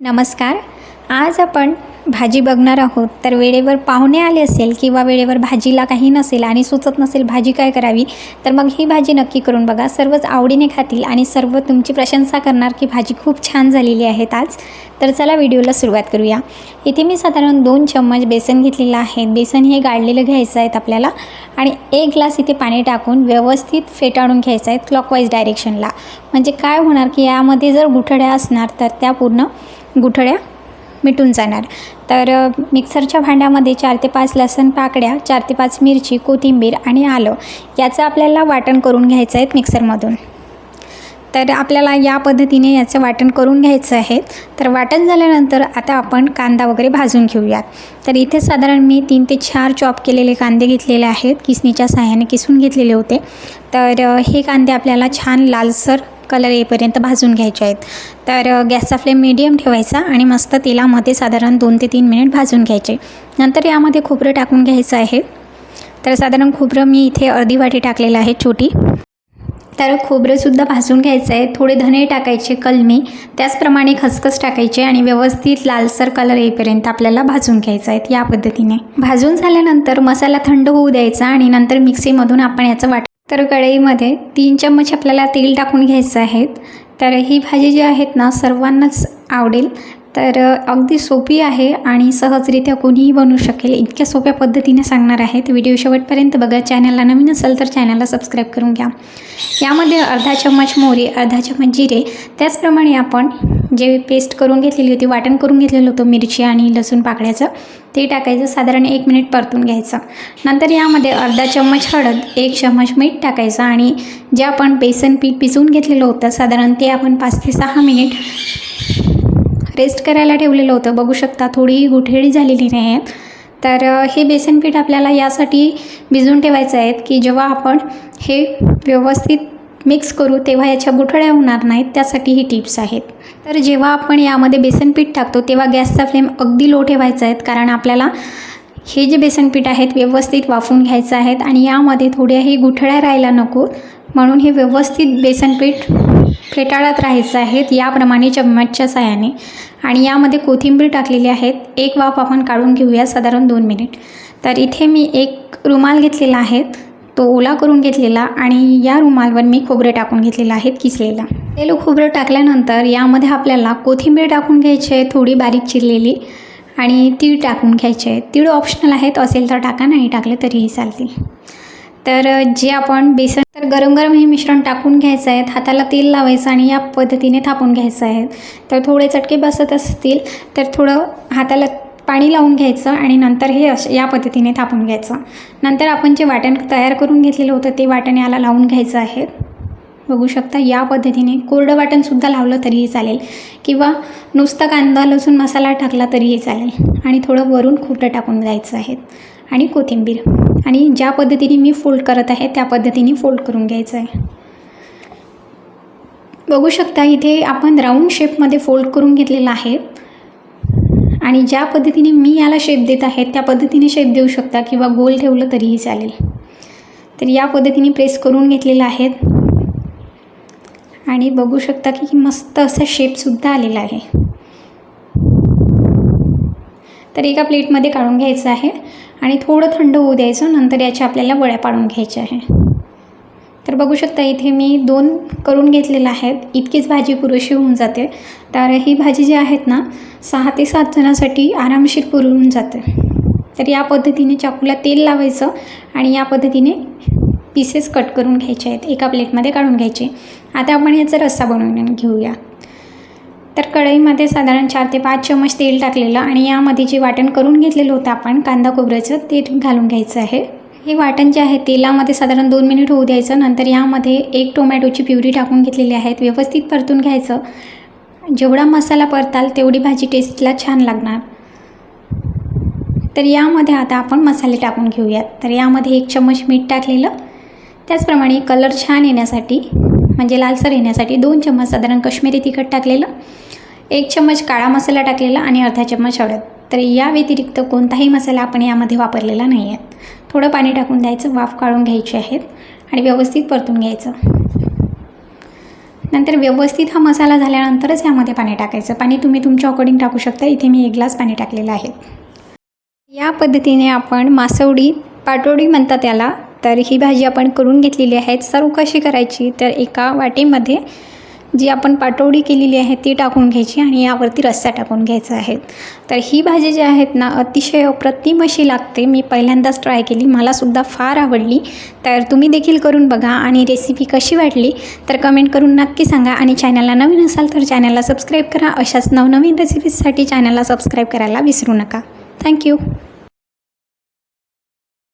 नमस्कार. आज आपण भाजी बघणार आहोत. तर वेळेवर पाहुणे आले असेल किंवा वेळेवर भाजीला काही नसेल आणि सुचत नसेल भाजी काय करावी तर मग ही भाजी नक्की करून बघा. सर्वच आवडीने खातील आणि सर्व तुमची प्रशंसा करणार की भाजी खूप छान झालेली आहे आज. तर चला व्हिडिओला सुरुवात करूया. इथे मी साधारण दोन चम्मच बेसन घेतलेलं आहे. बेसन हे गाळलेलं घ्यायचं आहेत आपल्याला आणि एक ग्लास इथे पाणी टाकून व्यवस्थित फेटाळून घ्यायचं आहे क्लॉकवाईज डायरेक्शनला म्हणजे काय होणार की यामध्ये जर गुठड्या असणार तर त्या पूर्ण गुठळ्या मिटून जाणार. तर मिक्सरच्या भांड्यामध्ये चार ते पाच लसण पाकड्या चार ते पाच मिरची कोथिंबीर आणि आलं याचं आपल्याला वाटण करून घ्यायचं आहे मिक्सरमधून. तर आपल्याला या पद्धतीने याचं वाटण करून घ्यायचं आहे. तर वाटण झाल्यानंतर आता आपण कांदा वगैरे भाजून घेऊयात. तर इथे साधारण मी तीन ते चार चॉप केलेले कांदे घेतलेले आहेत. किसणीच्या साह्याने किसून घेतलेले होते. तर हे कांदे आपल्याला छान लालसर कलर येईपर्यंत भाजून घ्यायचे आहेत. तर गॅसचा फ्लेम मीडियम ठेवायचा आणि मस्त तेलामध्ये साधारण दोन ते तीन मिनिट भाजून घ्यायचे. नंतर यामध्ये खोबरं टाकून घ्यायचं आहे. तर साधारण खोबरं मी इथे अर्धी वाटी टाकलेलं आहे छोटी. तर खोबरंसुद्धा भाजून घ्यायचं आहे थोडे धने टाकायचे कलमी. त्याचप्रमाणे खसखस टाकायचे आणि व्यवस्थित लालसर कलर येईपर्यंत आपल्याला भाजून घ्यायचं आहे या पद्धतीने. भाजून झाल्यानंतर मसाला थंड होऊ द्यायचा आणि नंतर मिक्सीमधून आपण याचं वाट तर कढईमध्ये तीन चम्मच आपल्याला तेल टाकून घ्यायचं आहे. तर ही भाजी जी आहेत ना सर्वांनाच आवडेल. तर अगदी सोपी आहे आणि सहजरित्या कोणीही बनवू शकेल. इतक्या सोप्या पद्धतीने सांगणार आहेत. व्हिडिओ शेवटपर्यंत बघा. चॅनलला नवीन असेल तर चॅनलला सबस्क्राईब करून घ्या. यामध्ये अर्धा चम्मच मोहरी अर्धा चम्मच जिरे त्याचप्रमाणे आपण जे पेस्ट करून घेतलेली होती वाटण करून घेतलेलं होतं मिरची आणि लसूण पाकळ्याचं ते टाकायचं. साधारण एक मिनिट परतून घ्यायचं. नंतर यामध्ये अर्धा चम्मच हळद एक चम्मच मीठ टाकायचं आणि जे आपण बेसन पीठ पिसवून घेतलेलं होतं साधारण ते आपण पाच ते सहा मिनिट रेस्ट करायला ठेवलेलं होतं. बघू शकता थोडी गुठेळी झालेली नाही आहेत तर हे बेसन पीठ आपल्याला यासाठी भिजून ठेवायचं आहे की जेव्हा आपण हे व्यवस्थित मिक्स करू तेव्हा याच्या गुठळ्या होणार नाहीत. त्यासाठी ही टिप्स आहेत. तर जेव्हा आपण यामध्ये बेसन पीठ टाकतो तेव्हा गॅसचा फ्लेम अगदी लो ठेवायचा आहे. कारण आपल्याला हे जे बेसन पीठ आहेत व्यवस्थित वाफवून घ्यायचं आहेत. आणि यामध्ये थोड्याही गुठळ्या राहायला नको. म्हणून हे व्यवस्थित बेसनपीठ फेटाळत राहायचं आहे याप्रमाणे चम्मचच्या साह्याने. आणि यामध्ये कोथिंबीर टाकलेली आहेत. एक वाफ आपण काढून घेऊया साधारण दोन मिनिट. तर इथे मी एक रुमाल घेतलेला आहे. तो ओला करून घेतलेला आणि या रुमालवर मी खोबरं टाकून घेतलेलं आहे किसलेला. तेल खोबरं टाकल्यानंतर यामध्ये आपल्याला कोथिंबीर टाकून घ्यायची आहे थोडी बारीक चिरलेली. आणि तीळ टाकून घ्यायचे आहे. तीळ ऑप्शनल आहेत असेल तर टाका नाही टाकले तरीही चालतील. तर जे आपण बेसन तर गरम गरम हे मिश्रण टाकून घ्यायचं आहे. हाताला तेल लावायचं आणि या पद्धतीने थापून घ्यायचं आहे. तर थोडे चटके बसत असतील तर थोडं हाताला पाणी लावून घ्यायचं आणि नंतर हे अश या पद्धतीने थापून घ्यायचं. नंतर आपण जे वाटण तयार करून घेतलेलं होतं ते वाटण याला लावून घ्यायचं आहे. बघू शकता या पद्धतीने कोरडं वाटणसुद्धा लावलं तरीही चालेल. किंवा नुसता कांदा लसूण मसाला टाकला तरीही चालेल. आणि थोडं वरून खोबरं टाकून द्यायचं आहे. आणि कोथिंबीर. आणि ज्या पद्धतीने मी फोल्ड करत आहे त्या पद्धतीने फोल्ड करून घ्यायचं आहे. बघू शकता इथे आपण राऊंड शेपमध्ये फोल्ड करून घेतलेलं आहे. आणि ज्या पद्धतीने मी याला शेप देत आहे त्या पद्धतीने शेप देऊ शकता किंवा गोल ठेवलं तरीही चालेल. तर या पद्धतीने प्रेस करून घेतलेलं आहे. आणि बघू शकता की मस्त असा शेपसुद्धा आलेला आहे. तर एका प्लेटमध्ये काढून घ्यायचं आहे आणि थोडं थंड होऊ द्यायचं नंतर याच्या आपल्याला वड्या पाडून घ्यायच्या आहे. तर बघू शकता इथे मी दोन करून घेतलेल्या आहेत. इतकीच भाजी पुरेशी होऊन जाते. तर ही भाजी जी आहेत ना सहा ते सात जणांसाठी आरामशीर पुरवून जाते. तर या पद्धतीने चाकूला तेल लावायचं आणि या पद्धतीने पीसेस कट करून घ्यायचे आहेत. एका प्लेटमध्ये काढून घ्यायचे. आता आपण याचा रस्सा बनवून घेऊया. तर कढईमध्ये साधारण चार ते पाच चमच तेल टाकलेलं आणि यामध्ये जे वाटण करून घेतलेलं होतं आपण कांदा खोबऱ्याचं ते घालून घ्यायचं आहे. हे वाटण जे आहे तेलामध्ये साधारण दोन मिनिट होऊ द्यायचं. नंतर यामध्ये एक टोमॅटोची प्युरी टाकून घेतलेली आहेत व्यवस्थित परतून घ्यायचं. जेवढा मसाला परताल तेवढी भाजी टेस्टला छान लागणार. तर यामध्ये आता आपण मसाले टाकून घेऊयात. तर यामध्ये एक चम्मच मीठ टाकलेलं. त्याचप्रमाणे कलर छान येण्यासाठी म्हणजे लालसर येण्यासाठी दोन चम्मच साधारण कश्मीरी तिखट टाकलेलं एक चम्मच काळा मसाला टाकलेला आणि अर्धा चम्मच हळद. तर या व्यतिरिक्त कोणताही मसाला आपण यामध्ये वापरलेला नाही आहे थोडं पाणी टाकून द्यायचं वाफ काढून घ्यायचे आहेत आणि व्यवस्थित परतून घ्यायचं. नंतर व्यवस्थित हा मसाला झाल्यानंतरच यामध्ये पाणी टाकायचं. पाणी तुम्ही तुमच्या अकॉर्डिंग टाकू शकता. इथे मी एक ग्लास पाणी टाकलेलं आहे. या पद्धतीने आपण मासवडी पाटोडी म्हणतात त्याला तर ही भाजी आपण करून घेतलेली आहे. सर्व कशी करायची? तर एका वाटीमध्ये जी आपण पाटोडी केलेली आहे ती टाकून घ्यायची आणि यावरती रस्सा टाकून घ्यायचा आहे. तर ही भाजी जी आहेत ना अतिशय अप्रतिम अशी लागते. मी पहिल्यांदाच ट्राय केली. मलासुद्धा फार आवडली. तर तुम्ही देखील करून बघा आणि रेसिपी कशी वाटली तर कमेंट करून नक्की सांगा. आणि चॅनलला नवीन असाल तर चॅनलला सबस्क्राईब करा. अशाच नवनवीन रेसिपीजसाठी चॅनलला सबस्क्राईब करायला विसरू नका. थँक्यू